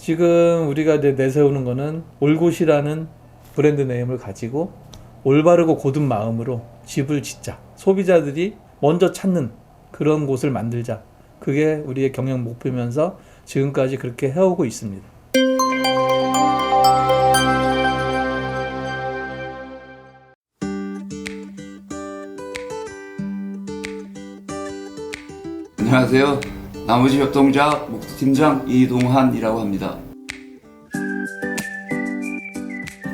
지금 우리가 이제 내세우는 거는 올곳이라는 브랜드 네임을 가지고 올바르고 고든 마음으로 집을 짓자. 소비자들이 먼저 찾는 그런 곳을 만들자. 그게 우리의 경영 목표면서 지금까지 그렇게 해오고 있습니다. 안녕하세요. 나머지 협동자 목수팀장 이동환이라고 합니다.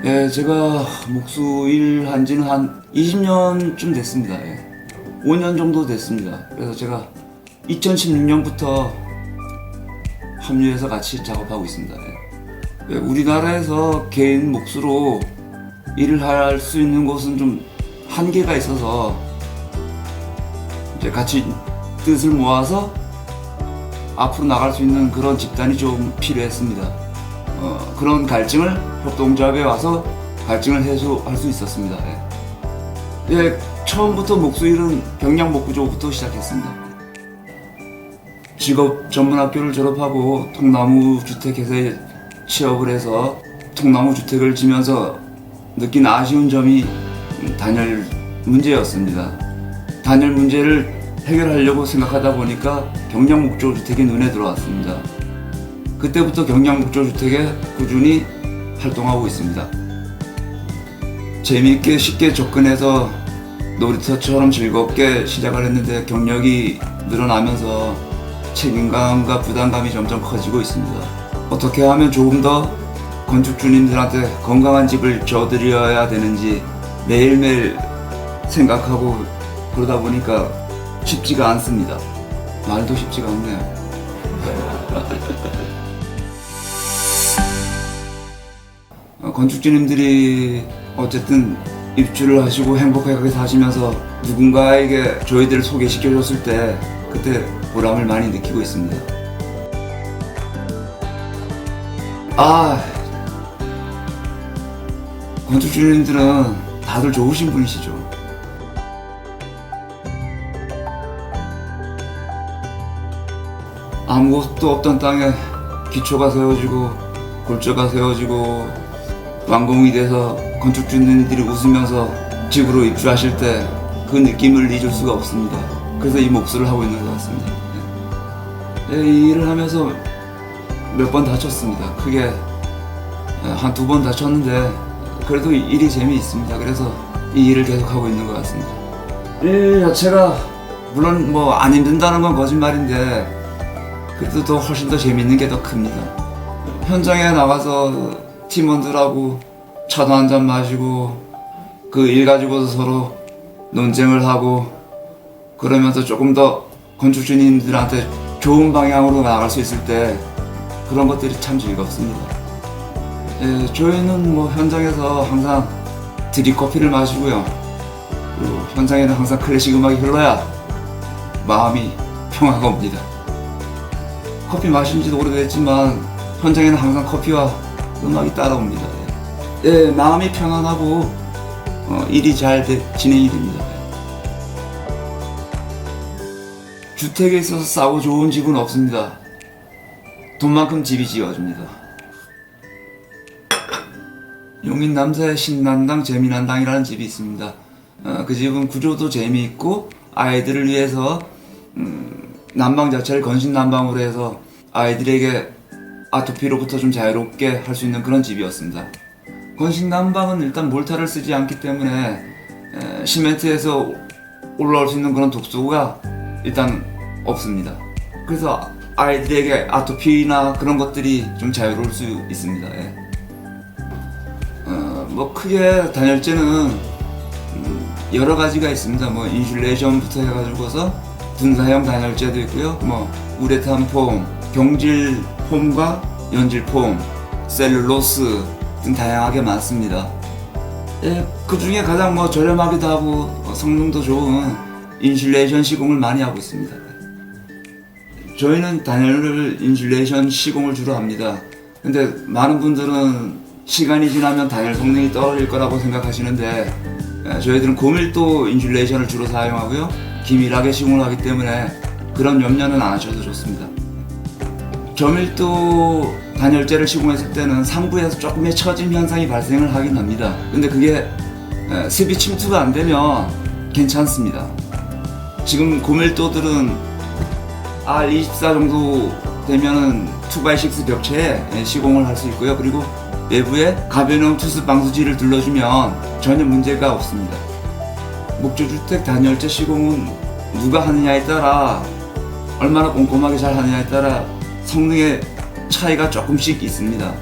예, 제가 목수 일 한지는 한 20년쯤 됐습니다. 예. 5년 정도 됐습니다. 그래서 제가 2016년부터 합류해서 같이 작업하고 있습니다. 예. 예, 우리나라에서 개인 목수로 일을 할 수 있는 곳은 좀 한계가 있어서 이제 같이 뜻을 모아서 앞으로 나갈 수 있는 그런 집단이 좀 필요했습니다. 어, 그런 갈증을 협동조합에 와서 갈증을 해소할 수 있었습니다. 예. 예, 처음부터 목수일은 경량 목구조부터 시작했습니다. 직업 전문학교를 졸업하고 통나무 주택회사에 취업을 해서 통나무 주택을 지면서 느낀 아쉬운 점이 단열 문제였습니다. 단열 문제를 해결하려고 생각하다 보니까 경량 목조 주택이 눈에 들어왔습니다. 그때부터 경량 목조 주택에 꾸준히 활동하고 있습니다. 재미있게 쉽게 접근해서 놀이터처럼 즐겁게 시작을 했는데 경력이 늘어나면서 책임감과 부담감이 점점 커지고 있습니다. 어떻게 하면 조금 더 건축주님들한테 건강한 집을 줘드려야 되는지 매일매일 생각하고 그러다 보니까 쉽지가 않습니다. 말도 쉽지가 않네요. 어, 건축주님들이 어쨌든 입주를 하시고 행복하게 사시면서 누군가에게 저희들을 소개시켜줬을 때 그때 보람을 많이 느끼고 있습니다. 아, 건축주님들은 다들 좋으신 분이시죠. 아무것도 없던 땅에 기초가 세워지고 골조가 세워지고 완공이 돼서 건축주님들이 웃으면서 집으로 입주하실 때 그 느낌을 잊을 수가 없습니다. 그래서 이 목수를 하고 있는 것 같습니다. 예, 이 일을 하면서 몇 번 다쳤습니다. 크게 한 두 번 다쳤는데 그래도 이 일이 재미있습니다. 그래서 이 일을 계속하고 있는 것 같습니다. 일 자체가 물론 뭐 안 힘든다는 건 거짓말인데 그래도 더 훨씬 더 재밌는 게 더 큽니다. 현장에 나가서 팀원들하고 차도 한 잔 마시고 그 일 가지고서 서로 논쟁을 하고 그러면서 조금 더 건축주님들한테 좋은 방향으로 나갈 수 있을 때 그런 것들이 참 즐겁습니다. 예, 저희는 뭐 현장에서 항상 드립 커피를 마시고요. 그리고 현장에는 항상 클래식 음악이 흘러야 마음이 평화가 옵니다. 커피 마신 지도 오래됐지만 현장에는 항상 커피와 음악이 따라옵니다. 예, 예, 마음이 편안하고 어, 일이 잘 되- 진행이 됩니다. 주택에 있어서 싸고 좋은 집은 없습니다. 돈만큼 집이 지어줍니다. 용인 남사의 신난당 재미난당이라는 집이 있습니다. 어, 그 집은 구조도 재미있고 아이들을 위해서 음, 난방 자체를 건식 난방으로 해서 아이들에게 아토피로부터 좀 자유롭게 할 수 있는 그런 집이었습니다. 건식 난방은 일단 몰타를 쓰지 않기 때문에 에, 시멘트에서 올라올 수 있는 그런 독소가 일단 없습니다. 그래서 아이들에게 아토피나 그런 것들이 좀 자유로울 수 있습니다. 예. 어, 뭐 크게 단열재는 음, 여러 가지가 있습니다. 뭐 인슐레이션부터 해가지고서 분사형 단열재도 있고요. 뭐 우레탄 폼, 경질 폼과 연질 폼, 셀룰로스 등 다양하게 많습니다. 예, 그 중에 가장 뭐 저렴하기도 하고 어, 성능도 좋은 인슐레이션 시공을 많이 하고 있습니다. 저희는 단열을 인슐레이션 시공을 주로 합니다. 근데 많은 분들은 시간이 지나면 단열 성능이 떨어질 거라고 생각하시는데 예, 저희들은 고밀도 인슐레이션을 주로 사용하고요. 기밀하게 시공을 하기 때문에 그런 염려는 안 하셔도 좋습니다. 저밀도 단열재를 시공했을 때는 상부에서 조금의 처짐 현상이 발생을 하긴 합니다. 근데 그게 에, 습이 침투가 안 되면 괜찮습니다. 지금 고밀도들은 R24 정도 되면은 2x6 벽체에 예, 시공을 할 수 있고요. 그리고 내부에 가변형 투습 방수지를 둘러주면 전혀 문제가 없습니다. 목조주택 단열재 시공은 누가 하느냐에 따라 얼마나 꼼꼼하게 잘 하느냐에 따라 성능의 차이가 조금씩 있습니다.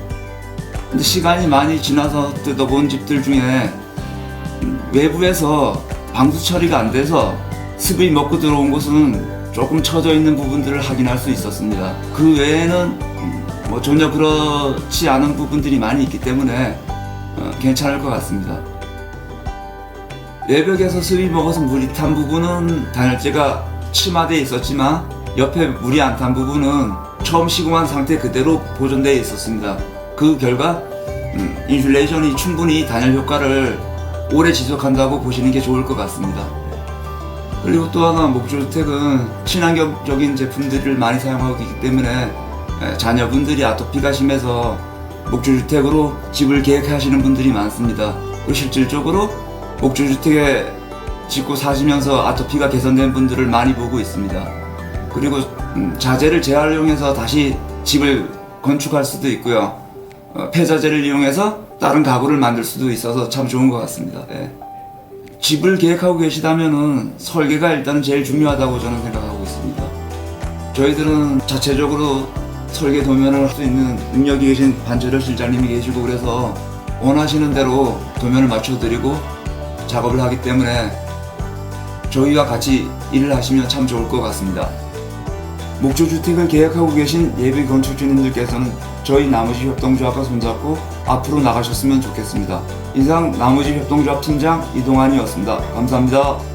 근데 시간이 많이 지나서 뜯어본 집들 중에 음, 외부에서 방수 처리가 안 돼서 습이 먹고 들어온 곳은 조금 처져 있는 부분들을 확인할 수 있었습니다. 그 외에는 음, 뭐 전혀 그렇지 않은 부분들이 많이 있기 때문에 어, 괜찮을 것 같습니다. 외벽에서 습이 먹어서 물이 탄 부분은 단열재가 침하되어 있었지만 옆에 물이 안 탄 부분은 처음 시공한 상태 그대로 보존되어 있었습니다. 그 결과 음, 인슐레이션이 충분히 단열 효과를 오래 지속한다고 보시는 게 좋을 것 같습니다. 그리고 또 하나 목조주택은 친환경적인 제품들을 많이 사용하고 있기 때문에 에, 자녀분들이 아토피가 심해서 목조주택으로 집을 계획하시는 분들이 많습니다. 그리고 실질적으로 목조주택에 짓고 사시면서 아토피가 개선된 분들을 많이 보고 있습니다. 그리고 음, 자재를 재활용해서 다시 집을 건축할 수도 있고요. 어, 폐자재를 이용해서 다른 가구를 만들 수도 있어서 참 좋은 것 같습니다. 예. 집을 계획하고 계시다면은 설계가 일단 제일 중요하다고 저는 생각하고 있습니다. 저희들은 자체적으로 설계 도면을 할 수 있는 능력이 계신 반철열 실장님이 계시고 그래서 원하시는 대로 도면을 맞춰드리고 작업을 하기 때문에 저희와 같이 일을 하시면 참 좋을 것 같습니다. 목조주택을 계획하고 계신 예비 건축주님들께서는 저희 나무집 협동조합과 손잡고 앞으로 나가셨으면 좋겠습니다. 이상 나무집 협동조합 팀장 이동환이었습니다. 감사합니다.